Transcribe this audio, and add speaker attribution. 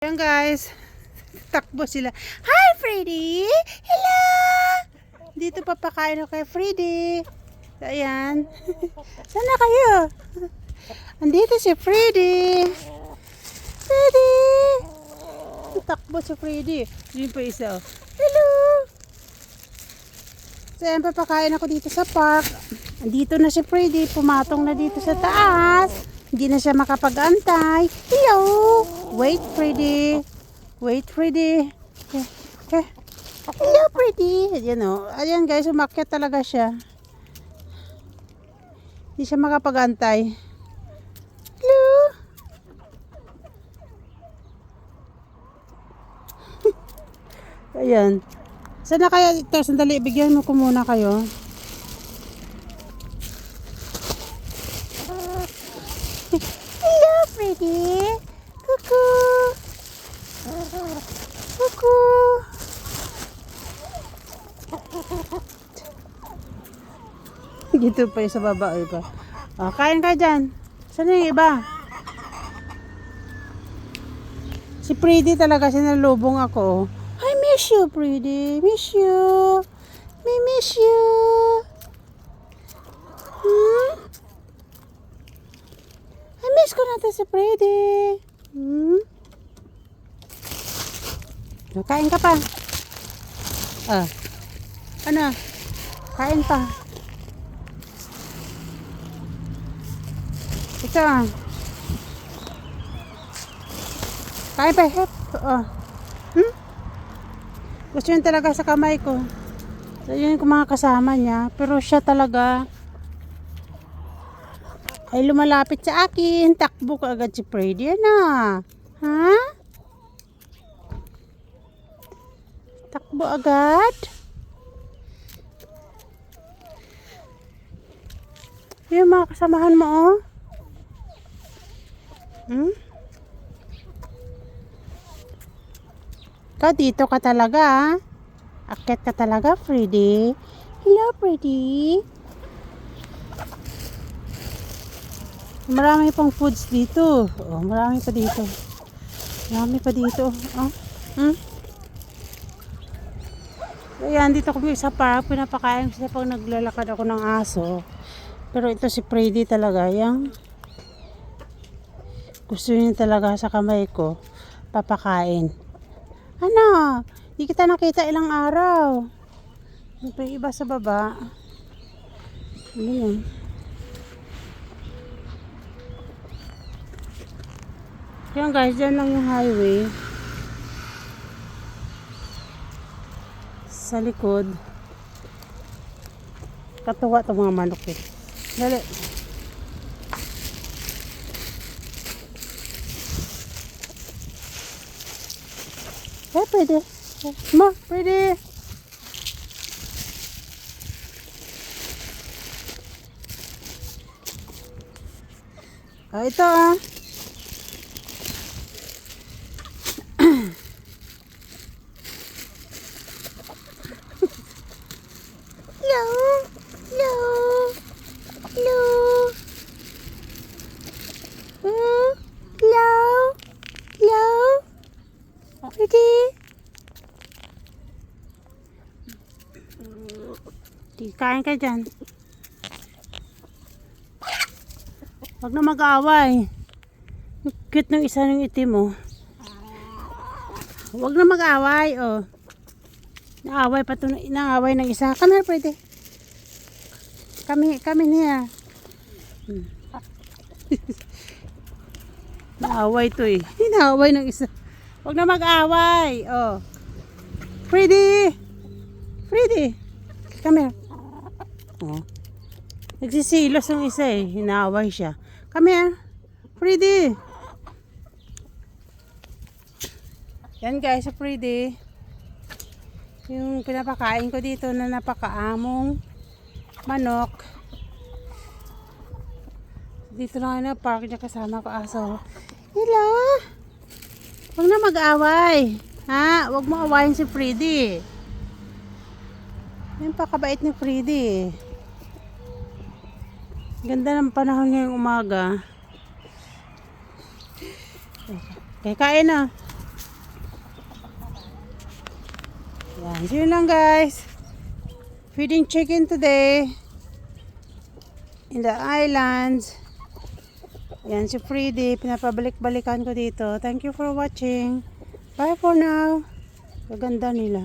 Speaker 1: Ayan guys. Takbo sila. Hi Freddy! Hello! Dito papakain ako kay Freddy. Ayan. Sana kayo? Andito si Freddy. Freddy! Takbo si Freddy. Yun pa isa. oh. Hello! So, ayan, papakain ako dito sa park. Andito na si Freddy. Pumatong na dito sa taas. Hindi na siya makapag-antay. Hello! Wait, Freddy. Wait, Freddy. Eh, eh. Hello, Freddy. Ayan o. Ayan guys, umakyat talaga siya. Hindi siya makapag-antay. Hello! Ayan. Sana kaya? Sandali, bigyan mo ko muna kayo. Freddy. Kuku. Kuku. Dito pa yung sa baba, iba. Oh, kain ka dyan. Saan yung iba? Si Freddy talaga sinalubong ako. I miss you, Freddy. Miss you. Me miss you. Hmm? I si Freddy. Hmm? Oh, Kain ka pa. Ah. Ano? Kain pa. Ito ah. Kain pa, hep. Oh. Hmm? Gusto yun talaga sa kamay ko. So, yun yung mga kasama niya. Pero siya talaga ay lumalapit sa akin. Takbo ka agad si Freddy. Ano? Ha? Takbo agad? Yung mga kasamahan mo, oh. Hmm? Ikaw dito ka talaga, ah. Akit ka talaga, Freddy. Hello, Freddy. Marami pang foods dito. Oh, marami pa dito. Marami pa dito. Oh. Hmm? Ayan, dito kami sa park. Pinapakain ko pag naglalakad ako ng aso. Pero ito si Freddy talaga. Yang gusto niya talaga sa kamay ko. Papakain. Ano? Di kita nakita ilang araw. Ito iba sa baba. Ano yun? Yan guys, dyan lang yung highway. Sa likod. Katuwa itong mga manok eh. Dali. Eh, pwede. Ma, pwede. Ah, ito ah. Hello. Hello. Hello. Hmm? Hello. Hello. Pretty. Di kain ka dyan. Huwag na mag-away. Cute ng isa ng itim mo. Huwag na mag-away, oh. Naaway pa to, naaway ng isa. Come here, pwede. Kami, kami niya. Hmm. naaway to eh. Naaway ng isa. Huwag na mag-away, oh. Freddy! Freddy! Come here. Oh. Nagsisilos ng isa eh. Hinaaway siya. Come here. Freddy! Yan guys, sa Freddy. Yung pinapakain ko dito na napakaamong manok. Dito na na park niya kasama ko aso. Hello! Huwag na mag-away. Ha? Huwag mo awayin si Freddy. Yan pa kabait ni Freddy. Ganda ng panahon ngayong umaga. Okay, kain na. Yan, yun lang guys. Feeding chicken today. In the islands. Yan si Freddy. Pinapabalik-balikan ko dito. Thank you for watching. Bye for now. Kaganda nila.